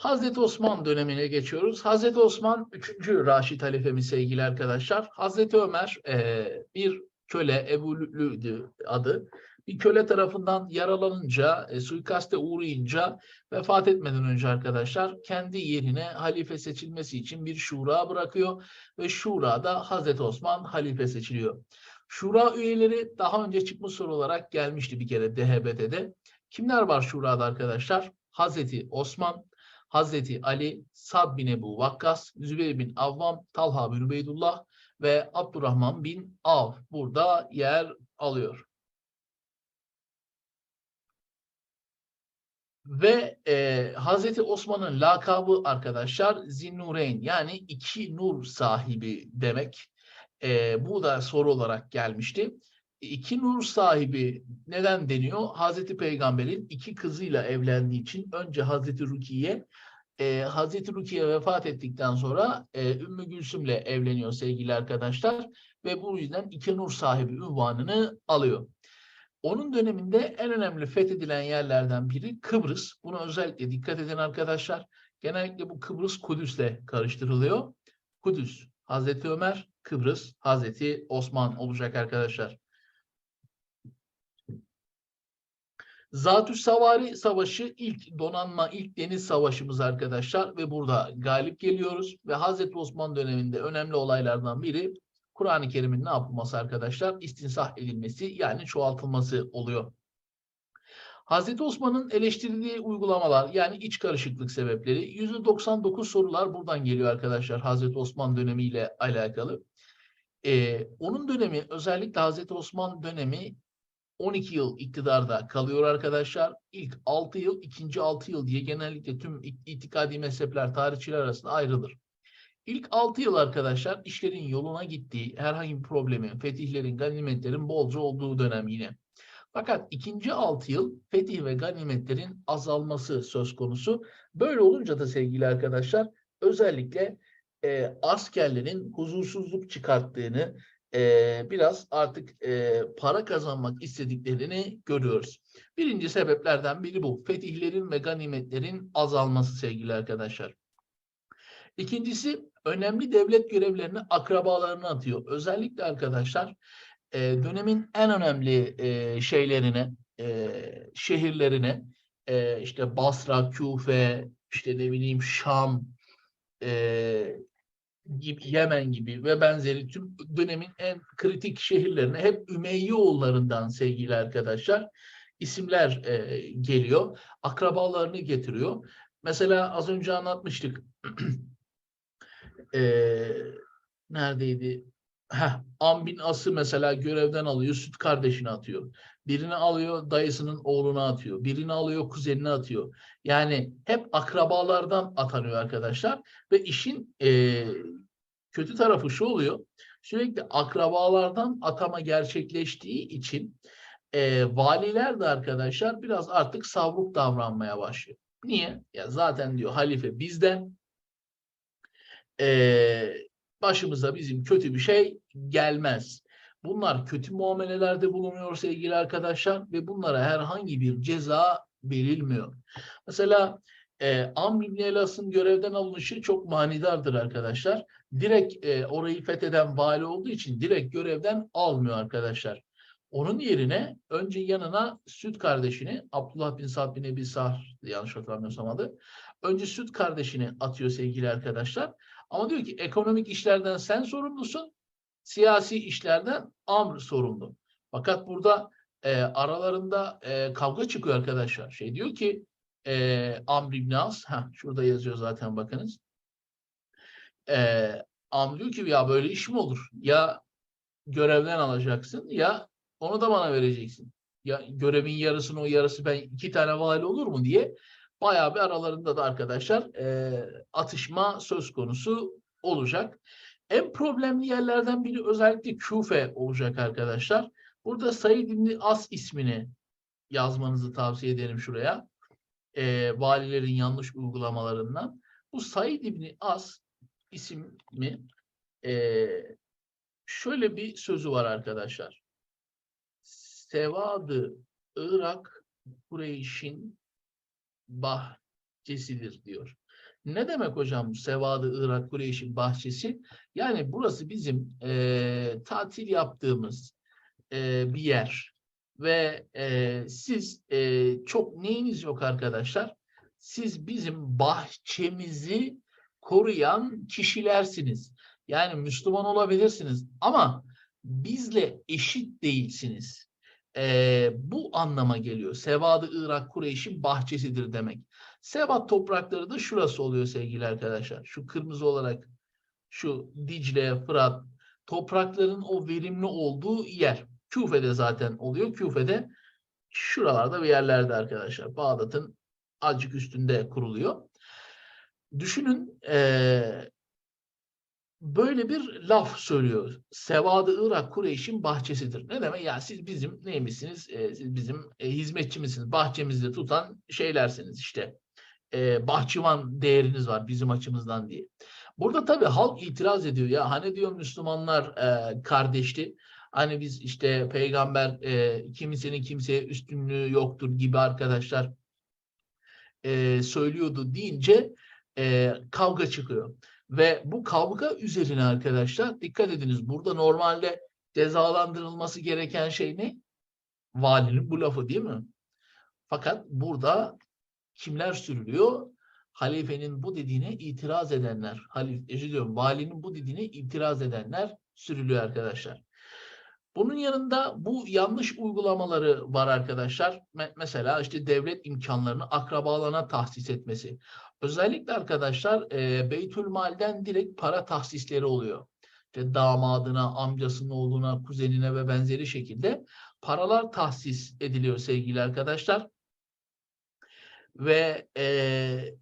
Hazreti Osman dönemine geçiyoruz. Hazreti Osman 3. Raşid halifemiz sevgili arkadaşlar. Hazreti Ömer eee, bir köle Ebu Lü'lü'ydü adı. Bir köle tarafından yaralanınca, e, suikaste uğrayınca vefat etmeden önce arkadaşlar kendi yerine halife seçilmesi için bir şura bırakıyor ve şurada Hazreti Osman halife seçiliyor. Şura üyeleri daha önce çıkmış soru olarak gelmişti bir kere DHBT'de. Kimler var şurada arkadaşlar? Hazreti Osman, Hazreti Ali, Sad bin Ebu Vakkas, Zübeyir bin Avvam, Talha bin Ubeydullah ve Abdurrahman bin Av burada yer alıyor. Ve e, Hazreti Osman'ın lakabı arkadaşlar Zinnureyn yani iki nur sahibi demek. E, bu da soru olarak gelmişti. İki nur sahibi neden deniyor? Hazreti Peygamber'in iki kızıyla evlendiği için önce Hazreti Rukiye, e, Hazreti Rukiye vefat ettikten sonra e, Ümmü Gülsüm'le evleniyor sevgili arkadaşlar ve bu yüzden iki nur sahibi ünvanını alıyor. Onun döneminde en önemli fethedilen yerlerden biri Kıbrıs. Buna özellikle dikkat edin arkadaşlar. Genellikle bu Kıbrıs Kudüs'le karıştırılıyor. Kudüs, Hazreti Ömer, Kıbrıs, Hazreti Osman olacak arkadaşlar. Zatü Savari Savaşı ilk donanma, ilk deniz savaşımız arkadaşlar ve burada galip geliyoruz ve Hazreti Osman döneminde önemli olaylardan biri Kur'an-ı Kerim'in ne yapılması arkadaşlar? İstinsah edilmesi yani çoğaltılması oluyor. Hazreti Osman'ın eleştirildiği uygulamalar yani iç karışıklık sebepleri %99 sorular buradan geliyor arkadaşlar Hazreti Osman dönemiyle alakalı. Ee, onun dönemi özellikle Hazreti Osman dönemi 12 yıl iktidarda kalıyor arkadaşlar. İlk 6 yıl, ikinci 6 yıl diye genellikle tüm it- itikadi mezhepler, tarihçiler arasında ayrılır. İlk 6 yıl arkadaşlar işlerin yoluna gittiği, herhangi bir problemin, fetihlerin, ganimetlerin bolca olduğu dönem yine. Fakat ikinci 6 yıl fetih ve ganimetlerin azalması söz konusu. Böyle olunca da sevgili arkadaşlar özellikle e, askerlerin huzursuzluk çıkarttığını, e, biraz artık e, para kazanmak istediklerini görüyoruz. Birinci sebeplerden biri bu. Fetihlerin ve ganimetlerin azalması sevgili arkadaşlar. İkincisi önemli devlet görevlerini akrabalarına atıyor. Özellikle arkadaşlar e, dönemin en önemli e, şeylerine, e, şehirlerine e, işte Basra, Küfe, işte ne bileyim Şam, e, gibi, Yemen gibi ve benzeri tüm dönemin en kritik şehirlerine hep Ümeyyoğullarından sevgili arkadaşlar isimler e, geliyor. Akrabalarını getiriyor. Mesela az önce anlatmıştık. e, neredeydi? Heh, Am bin As'ı mesela görevden alıyor, süt kardeşini atıyor. Birini alıyor, dayısının oğluna atıyor. Birini alıyor, kuzenine atıyor. Yani hep akrabalardan atanıyor arkadaşlar. Ve işin e, kötü tarafı şu oluyor. Sürekli akrabalardan atama gerçekleştiği için e, valiler de arkadaşlar biraz artık savruk davranmaya başlıyor. Niye? Ya zaten diyor halife bizden e, başımıza bizim kötü bir şey gelmez. Bunlar kötü muamelelerde bulunuyor sevgili arkadaşlar ve bunlara herhangi bir ceza verilmiyor. Mesela e, Amr İbni Elas'ın görevden alınışı çok manidardır arkadaşlar. Direkt e, orayı fetheden vali olduğu için direkt görevden almıyor arkadaşlar. Onun yerine önce yanına süt kardeşini Abdullah bin Sa'd bin Ebi Sar yanlış hatırlamıyorsam adı. Önce süt kardeşini atıyor sevgili arkadaşlar. Ama diyor ki ekonomik işlerden sen sorumlusun. Siyasi işlerden Amr sorumlu. Fakat burada e, aralarında e, kavga çıkıyor arkadaşlar. Şey diyor ki e, Amr İbn As, heh, şurada yazıyor zaten bakınız. E, Amr diyor ki ya böyle iş mi olur? Ya görevden alacaksın ya onu da bana vereceksin. Ya görevin yarısını o yarısı ben iki tane vali olur mu diye bayağı bir aralarında da arkadaşlar e, atışma söz konusu olacak. En problemli yerlerden biri özellikle Küfe olacak arkadaşlar. Burada Said İbni As ismini yazmanızı tavsiye ederim şuraya. E, valilerin yanlış uygulamalarından. Bu Said İbni As ismi e, şöyle bir sözü var arkadaşlar. Sevadı Irak Kureyş'in bah bahçesidir diyor. Ne demek hocam bu Sevadı Irak Kureyş'in bahçesi? Yani burası bizim eee, tatil yaptığımız eee, bir yer. Ve eee, siz eee, çok neyiniz yok arkadaşlar? Siz bizim bahçemizi koruyan kişilersiniz. Yani Müslüman olabilirsiniz ama bizle eşit değilsiniz. Eee, bu anlama geliyor. Sevadı Irak Kureyş'in bahçesidir demek. Sebat toprakları da şurası oluyor sevgili arkadaşlar. Şu kırmızı olarak şu Dicle, Fırat toprakların o verimli olduğu yer. Küfe'de zaten oluyor. Küfe'de şuralarda bir yerlerde arkadaşlar. Bağdat'ın azıcık üstünde kuruluyor. Düşünün eee, böyle bir laf söylüyor. Sevadı Irak Kureyş'in bahçesidir. Ne demek? Ya siz bizim neymişsiniz? Eee, siz bizim e, hizmetçimizsiniz. Bahçemizde tutan şeylersiniz işte. Eee, bahçıvan değeriniz var bizim açımızdan diye. Burada tabii halk itiraz ediyor. Ya hani diyor Müslümanlar eee kardeşti. Hani biz işte peygamber eee kimsenin kimseye üstünlüğü yoktur gibi arkadaşlar eee, söylüyordu deyince eee, kavga çıkıyor. Ve bu kavga üzerine arkadaşlar dikkat ediniz burada normalde cezalandırılması gereken şey ne? Valinin bu lafı değil mi? Fakat burada kimler sürülüyor? Halifenin bu dediğine itiraz edenler, halif, özür diliyorum, valinin bu dediğine itiraz edenler sürülüyor arkadaşlar. Bunun yanında bu yanlış uygulamaları var arkadaşlar. Me- mesela işte devlet imkanlarını akrabalarına tahsis etmesi. Özellikle arkadaşlar e, Beytülmal'den direkt para tahsisleri oluyor. İşte damadına, amcasının oğluna, kuzenine ve benzeri şekilde paralar tahsis ediliyor sevgili arkadaşlar. Ve e,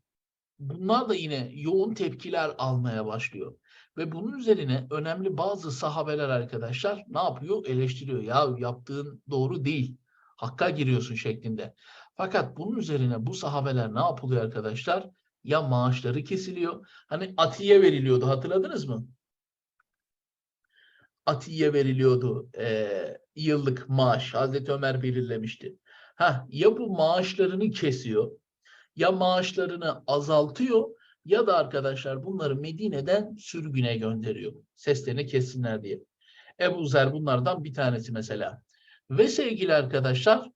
bunlar da yine yoğun tepkiler almaya başlıyor. Ve bunun üzerine önemli bazı sahabeler arkadaşlar ne yapıyor? Eleştiriyor. Ya yaptığın doğru değil. Hakka giriyorsun şeklinde. Fakat bunun üzerine bu sahabeler ne yapılıyor arkadaşlar? Ya maaşları kesiliyor. Hani atiye veriliyordu hatırladınız mı? Atiye veriliyordu eee, yıllık maaş. Hazreti Ömer belirlemişti. Ha ya bu maaşlarını kesiyor ya maaşlarını azaltıyor ya da arkadaşlar bunları Medine'den sürgüne gönderiyor. Seslerini kessinler diye. Ebu Zer bunlardan bir tanesi mesela. Ve sevgili arkadaşlar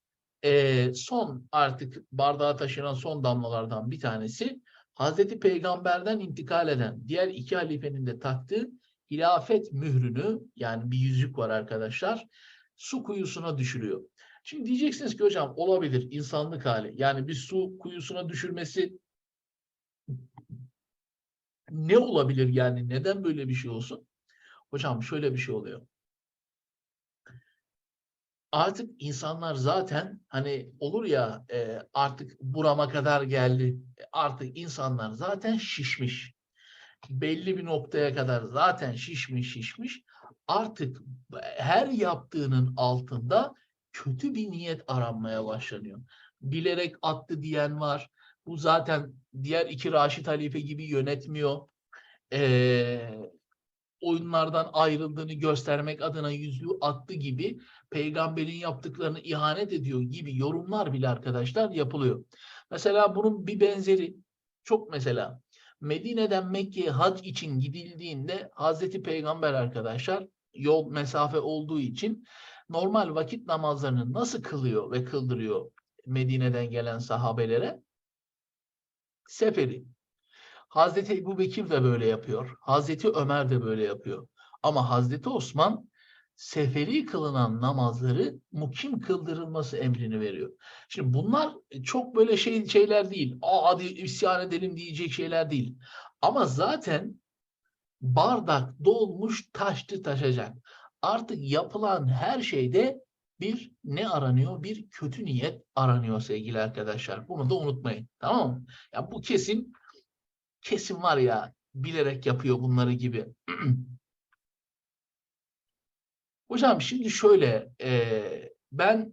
eee, son artık bardağa taşınan son damlalardan bir tanesi Hazreti Peygamber'den intikal eden diğer iki halifenin de taktığı hilafet mührünü yani bir yüzük var arkadaşlar su kuyusuna düşürüyor. Şimdi diyeceksiniz ki hocam olabilir insanlık hali. Yani bir su kuyusuna düşürmesi ne olabilir yani? Neden böyle bir şey olsun? Hocam şöyle bir şey oluyor. Artık insanlar zaten hani olur ya e, artık burama kadar geldi. E, Artık insanlar zaten şişmiş. Belli bir noktaya kadar zaten şişmiş şişmiş. Artık her yaptığının altında kötü bir niyet aranmaya başlanıyor. Bilerek attı diyen var. Bu zaten diğer iki Raşid Halife gibi yönetmiyor. Ee, oyunlardan ayrıldığını göstermek adına yüzüğü attı gibi peygamberin yaptıklarını ihanet ediyor gibi yorumlar bile arkadaşlar yapılıyor. Mesela bunun bir benzeri çok mesela Medine'den Mekke'ye hac için gidildiğinde Hazreti Peygamber arkadaşlar yol mesafe olduğu için normal vakit namazlarını nasıl kılıyor ve kıldırıyor Medine'den gelen sahabelere? Seferi. Hazreti Ebu Bekir de böyle yapıyor. Hazreti Ömer de böyle yapıyor. Ama Hazreti Osman seferi kılınan namazları mukim kıldırılması emrini veriyor. Şimdi bunlar çok böyle şey şeyler değil. Aa hadi isyan edelim diyecek şeyler değil. Ama zaten bardak dolmuş taştı taşacak. Artık yapılan her şeyde bir ne aranıyor? Bir kötü niyet aranıyor sevgili arkadaşlar. Bunu da unutmayın. Tamam mı? Ya bu kesin kesin var ya bilerek yapıyor bunları gibi. Hocam şimdi şöyle e, ben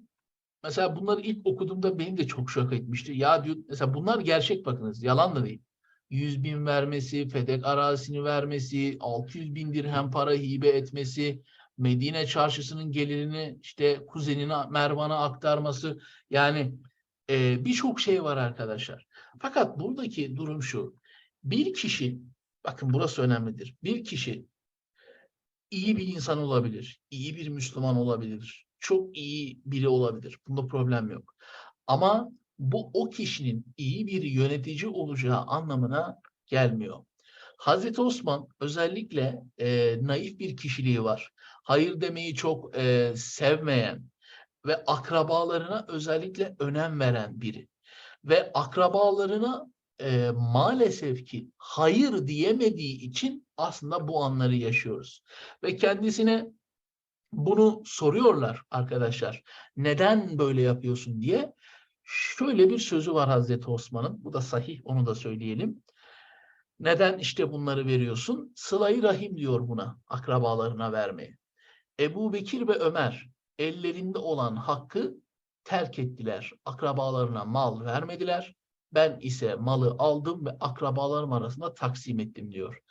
mesela bunları ilk okuduğumda beni de çok şok etmişti. Ya diyor mesela bunlar gerçek bakınız yalan da değil. 100 bin vermesi, Fedek arazisini vermesi, 600 bin dirhem para hibe etmesi, Medine çarşısının gelirini işte kuzenine Mervan'a aktarması yani Ee, Birçok şey var arkadaşlar. Fakat buradaki durum şu. Bir kişi, bakın burası önemlidir. Bir kişi iyi bir insan olabilir, iyi bir Müslüman olabilir, çok iyi biri olabilir. Bunda problem yok. Ama bu o kişinin iyi bir yönetici olacağı anlamına gelmiyor. Hazreti Osman özellikle e, naif bir kişiliği var. Hayır demeyi çok e, sevmeyen ve akrabalarına özellikle önem veren biri. Ve akrabalarına e, maalesef ki hayır diyemediği için aslında bu anları yaşıyoruz. Ve kendisine bunu soruyorlar arkadaşlar. Neden böyle yapıyorsun diye. Şöyle bir sözü var Hazreti Osman'ın. Bu da sahih onu da söyleyelim. Neden işte bunları veriyorsun? Sıla-i rahim diyor buna akrabalarına vermeye. Ebu Bekir ve Ömer ellerinde olan hakkı terk ettiler. Akrabalarına mal vermediler. Ben ise malı aldım ve akrabalarım arasında taksim ettim diyor.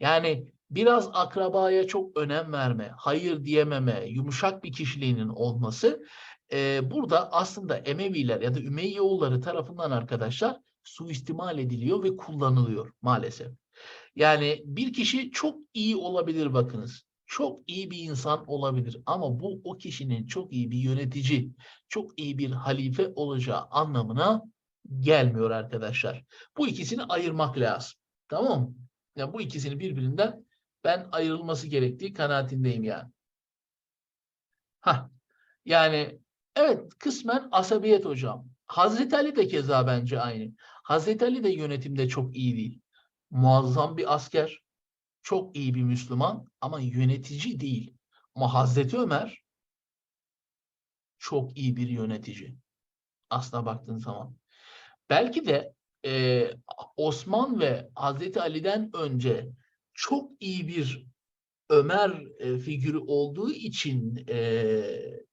Yani biraz akrabaya çok önem verme, hayır diyememe, yumuşak bir kişiliğinin olması e, burada aslında Emeviler ya da Ümeyyoğulları tarafından arkadaşlar suistimal ediliyor ve kullanılıyor maalesef. Yani bir kişi çok iyi olabilir bakınız. Çok iyi bir insan olabilir ama bu o kişinin çok iyi bir yönetici, çok iyi bir halife olacağı anlamına gelmiyor arkadaşlar. Bu ikisini ayırmak lazım. Tamam mı? Yani bu ikisini birbirinden ben ayrılması gerektiği kanaatindeyim yani. Ha, yani evet kısmen asabiyet hocam. Hazreti Ali de keza bence aynı. Hazreti Ali de yönetimde çok iyi değil. Muazzam bir asker, çok iyi bir Müslüman ama yönetici değil. Ama Hazreti Ömer çok iyi bir yönetici. Aslına baktığın zaman. Belki de e, Osman ve Hazreti Ali'den önce çok iyi bir Ömer e, figürü olduğu için e,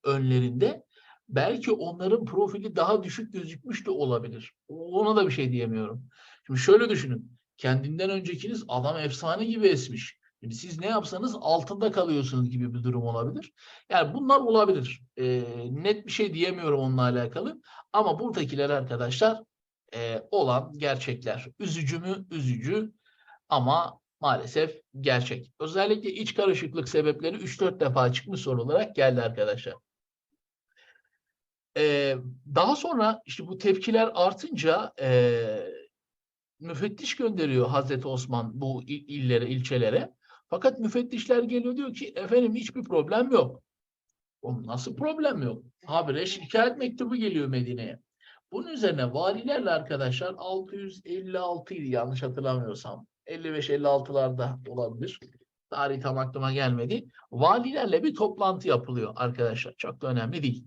önlerinde belki onların profili daha düşük gözükmüş de olabilir. Ona da bir şey diyemiyorum. Şimdi şöyle düşünün. Kendinden öncekiniz adam efsane gibi esmiş. Şimdi siz ne yapsanız altında kalıyorsunuz gibi bir durum olabilir. Yani bunlar olabilir. E, net bir şey diyemiyorum onunla alakalı. Ama buradakiler arkadaşlar e, olan gerçekler. Üzücü mü? Üzücü. Ama maalesef gerçek. Özellikle iç karışıklık sebepleri 3-4 defa çıkmış soru olarak geldi arkadaşlar. Ee, daha sonra işte bu tepkiler artınca e, müfettiş gönderiyor Hazreti Osman bu illere, ilçelere. Fakat müfettişler geliyor diyor ki efendim hiçbir problem yok. O nasıl problem yok? Habire şikayet mektubu geliyor Medine'ye. Bunun üzerine valilerle arkadaşlar 656 idi yanlış hatırlamıyorsam. 55-56'larda olabilir. Tarih tam aklıma gelmedi. Valilerle bir toplantı yapılıyor arkadaşlar. Çok da önemli değil.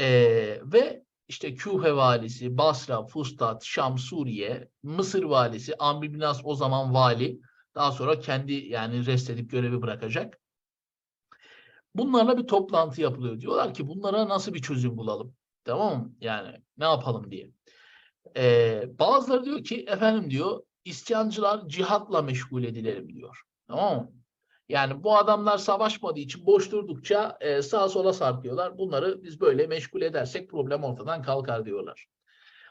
Ee, ve işte Küfe valisi, Basra, Fustat, Şam, Suriye, Mısır valisi, Amr bin As o zaman vali. Daha sonra kendi yani rest edip görevi bırakacak. Bunlarla bir toplantı yapılıyor. Diyorlar ki bunlara nasıl bir çözüm bulalım? Tamam mı? Yani ne yapalım diye. Ee, bazıları diyor ki efendim diyor isyancılar cihatla meşgul edilelim diyor. Tamam mı? Yani bu adamlar savaşmadığı için boş durdukça e, sağa sola sarkıyorlar. Bunları biz böyle meşgul edersek problem ortadan kalkar diyorlar.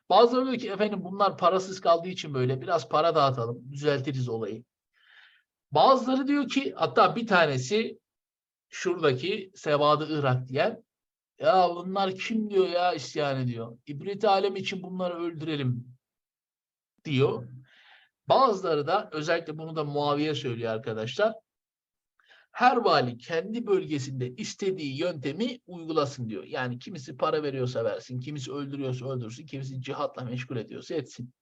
Bazıları diyor ki efendim bunlar parasız kaldığı için böyle biraz para dağıtalım, düzeltiriz olayı. Bazıları diyor ki hatta bir tanesi şuradaki Sevadı Irak diyen ya bunlar kim diyor ya isyan ediyor. İbret alem için bunları öldürelim diyor. Bazıları da özellikle bunu da Muaviye söylüyor arkadaşlar. Her vali kendi bölgesinde istediği yöntemi uygulasın diyor. Yani kimisi para veriyorsa versin, kimisi öldürüyorsa öldürsün, kimisi cihatla meşgul ediyorsa etsin.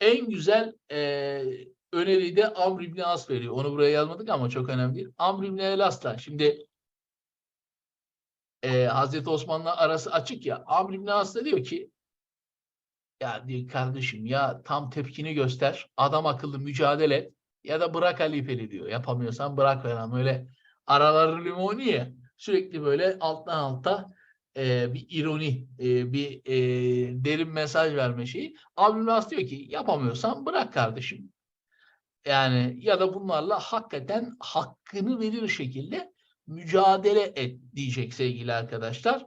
En güzel e, öneriyi de Amr İbni As veriyor. Onu buraya yazmadık ama çok önemli değil. Amr İbni Elas'ta. Şimdi e, Hazreti Osman'la arası açık ya. Amr İbni As da diyor ki ya diyor kardeşim ya tam tepkini göster. Adam akıllı mücadele et. Ya da bırak halifeli diyor. Yapamıyorsan bırak falan. Öyle araları limoni ya. Sürekli böyle alttan alta e, bir ironi, e, bir e, derin mesaj verme şeyi. Abdül Nas diyor ki yapamıyorsan bırak kardeşim. Yani ya da bunlarla hakikaten hakkını verir şekilde mücadele et diyecek sevgili arkadaşlar.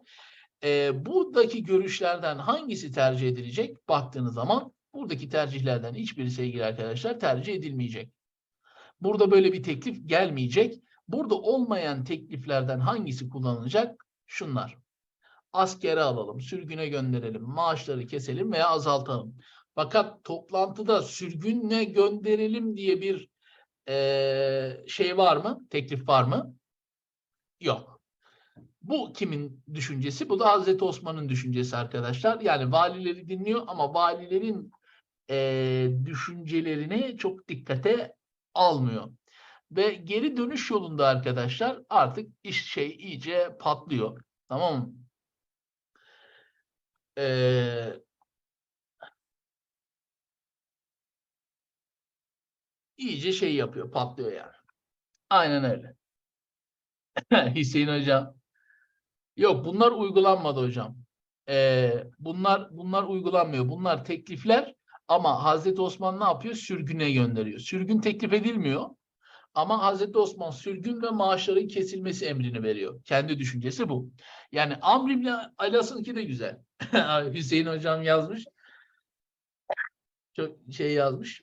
e, buradaki görüşlerden hangisi tercih edilecek? Baktığınız zaman buradaki tercihlerden hiçbiri sevgili arkadaşlar tercih edilmeyecek. Burada böyle bir teklif gelmeyecek. Burada olmayan tekliflerden hangisi kullanılacak? Şunlar. Askere alalım, sürgüne gönderelim, maaşları keselim veya azaltalım. Fakat toplantıda sürgünle gönderelim diye bir eee, şey var mı? Teklif var mı? Yok. Bu kimin düşüncesi? Bu da Hazreti Osman'ın düşüncesi arkadaşlar. Yani valileri dinliyor ama valilerin eee, düşüncelerini çok dikkate almıyor. Ve geri dönüş yolunda arkadaşlar artık iş şey iyice patlıyor. Tamam mı? Ee, iyice şey yapıyor, patlıyor yani. Aynen öyle. Hüseyin hocam. Yok bunlar uygulanmadı hocam. Ee, bunlar bunlar uygulanmıyor. Bunlar teklifler ama Hazreti Osman ne yapıyor? Sürgüne gönderiyor. Sürgün teklif edilmiyor. Ama Hazreti Osman sürgün ve maaşların kesilmesi emrini veriyor. Kendi düşüncesi bu. Yani Amr İbni Alas'ınki de güzel. Hüseyin hocam yazmış. Çok şey yazmış.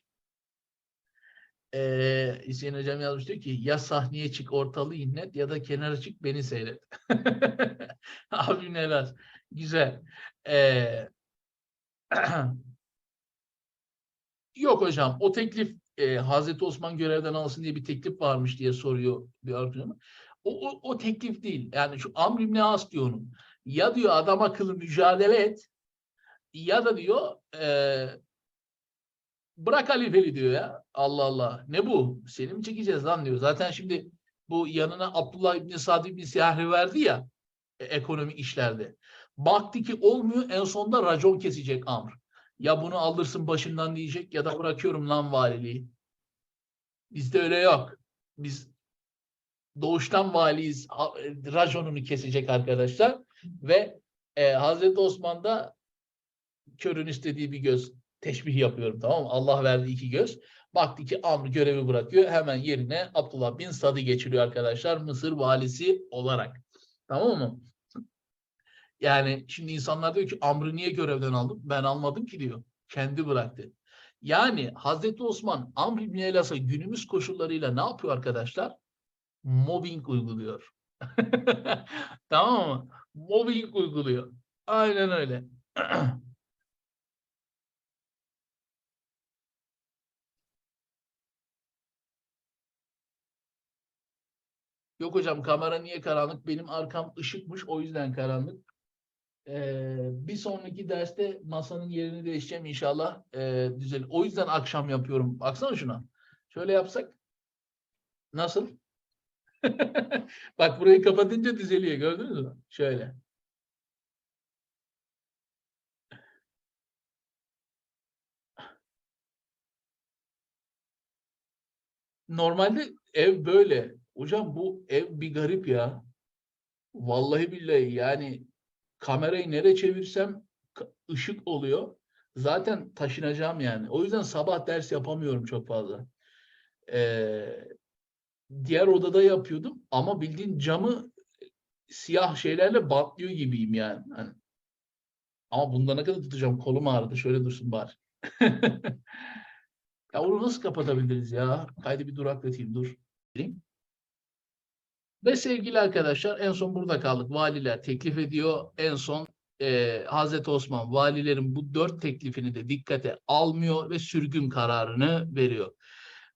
Ee, Hüseyin hocam yazmış diyor ki ya sahneye çık ortalığı inlet ya da kenara çık beni seyret. Abi neler. Güzel. Ee, yok hocam o teklif e, Hazreti Osman görevden alsın diye bir teklif varmış diye soruyor bir arkadaşım. O, o, o teklif değil. Yani şu Amr İbni As diyor onun. Ya diyor adam akıllı mücadele et ya da diyor e, bırak halifeli diyor ya. Allah Allah. Ne bu? Seni mi çekeceğiz lan diyor. Zaten şimdi bu yanına Abdullah İbni Sa'd İbni Siyahri verdi ya e, ekonomi işlerde. Baktı ki olmuyor en sonunda racon kesecek Amr. Ya bunu alırsın başından diyecek ya da bırakıyorum lan valiliği. Bizde öyle yok. Biz doğuştan valiyiz. E, Raconunu kesecek arkadaşlar. Ve e, Hazreti Osman'da körün istediği bir göz teşbih yapıyorum tamam mı? Allah verdi iki göz. Baktı ki Amr görevi bırakıyor. Hemen yerine Abdullah bin Sad'ı geçiriyor arkadaşlar. Mısır valisi olarak. Tamam mı? Yani şimdi insanlar diyor ki Amr'ı niye görevden aldım? Ben almadım ki diyor. Kendi bıraktı. Yani Hazreti Osman Amr İbni Elas'a günümüz koşullarıyla ne yapıyor arkadaşlar? Mobbing uyguluyor. tamam mı? Mobbing uyguluyor. Aynen öyle. Yok hocam kamera niye karanlık? Benim arkam ışıkmış o yüzden karanlık. Ee, bir sonraki derste masanın yerini değişeceğim inşallah. Ee, düzel. O yüzden akşam yapıyorum. Baksana şuna. Şöyle yapsak. Nasıl? Bak burayı kapatınca düzeliyor. Gördünüz mü? Şöyle. Normalde ev böyle. Hocam bu ev bir garip ya. Vallahi billahi yani kamerayı nereye çevirsem ışık oluyor. Zaten taşınacağım yani. O yüzden sabah ders yapamıyorum çok fazla. Ee, diğer odada yapıyordum ama bildiğin camı siyah şeylerle bantlıyor gibiyim yani. Hani. Ama bunda ne kadar tutacağım? Kolum ağrıdı. Şöyle dursun bari. Ya onu nasıl kapatabiliriz ya? Kaydı bir duraklatayım dur. Ve sevgili arkadaşlar en son burada kaldık. Valiler teklif ediyor. En son e, Hazreti Osman valilerin bu dört teklifini de dikkate almıyor ve sürgün kararını veriyor.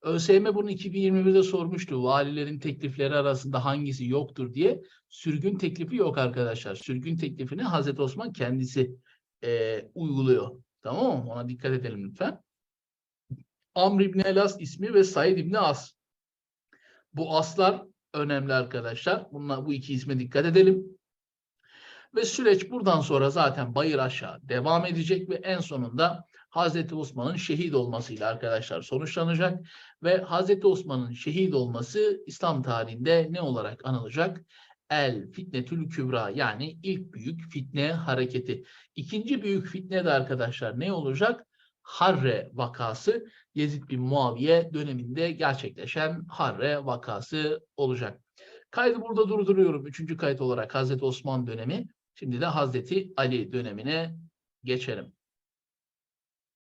ÖSYM bunu 2021'de sormuştu. Valilerin teklifleri arasında hangisi yoktur diye. Sürgün teklifi yok arkadaşlar. Sürgün teklifini Hazreti Osman kendisi e, uyguluyor. Tamam mı? Ona dikkat edelim lütfen. Amr İbni Elas ismi ve Said İbni As. Bu aslar önemli arkadaşlar. Bunlar, bu iki isme dikkat edelim. Ve süreç buradan sonra zaten bayır aşağı devam edecek ve en sonunda Hazreti Osman'ın şehit olmasıyla arkadaşlar sonuçlanacak. Ve Hazreti Osman'ın şehit olması İslam tarihinde ne olarak anılacak? El fitnetül kübra yani ilk büyük fitne hareketi. İkinci büyük fitne de arkadaşlar ne olacak? Harre vakası Yezid bin Muaviye döneminde gerçekleşen Harre vakası olacak. Kaydı burada durduruyorum. Üçüncü kayıt olarak Hazreti Osman dönemi. Şimdi de Hazreti Ali dönemine geçelim.